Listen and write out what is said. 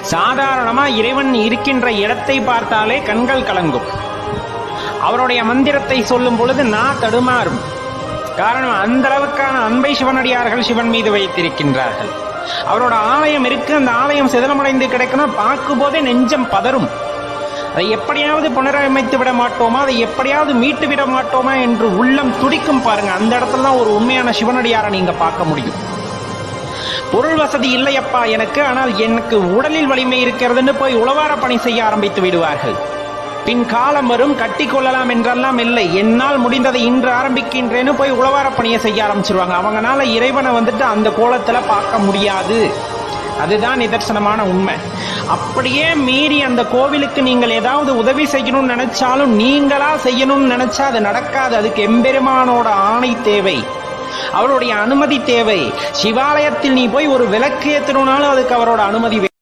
சாதாரணமா இறைவன் இருக்கின்ற இடத்தை பார்த்தாலே கண்கள் கலங்கும். அவருடைய மந்திரத்தை சொல்லும் பொழுது நான் தடுமாறும். காரணம் அந்த அளவுக்கான அன்பை சிவனடியார்கள் சிவன் மீது வைத்திருக்கின்றார்கள். அவரோட ஆலயம் இருக்கு அந்த ஆலயம் சிதலமடைந்து கிடைக்கணும் பார்க்கும் போதே நெஞ்சம் பதறும். அதை எப்படியாவது புனரமைத்து விட மாட்டோமா? அதை எப்படியாவது மீட்டு விட மாட்டோமா? என்று உள்ளம் துடிக்கும் பாருங்க அந்த இடத்துல தான் ஒரு உண்மையான சிவனடியாரை நீங்க பார்க்க முடியும். பொருள் வசதி இல்லையப்பா எனக்கு. ஆனால் எனக்கு உடலில் வலிமை இருக்கிறதுன்னு போய் உளவார பணி செய்ய ஆரம்பித்து விடுவார்கள். பின் காலம் வரும் கட்டி கொள்ளலாம் என்றெல்லாம் இல்லை. என்னால் முடிந்ததை இன்று ஆரம்பிக்கின்றேன்னு போய் உளவார பணியை செய்ய ஆரம்பிச்சிருவாங்க. அவங்கனால இறைவனை வந்துட்டு அந்த கோலத்துல பார்க்க முடியாது. அதுதான் நிதர்சனமான உண்மை. அப்படியே மீறி அந்த கோவிலுக்கு நீங்கள் ஏதாவது உதவி செய்யணும்னு நினைச்சாலும் நீங்களா செய்யணும்னு நினைச்சா அது நடக்காது. அதுக்கு எம்பெருமானோட ஆணை தேவை. அவருடைய அனுமதி தேவை. சிவாலயத்தில் நீ போய் ஒரு விளக்கு ஏற்றணும்னாலும் அதுக்கு அவரோட அனுமதி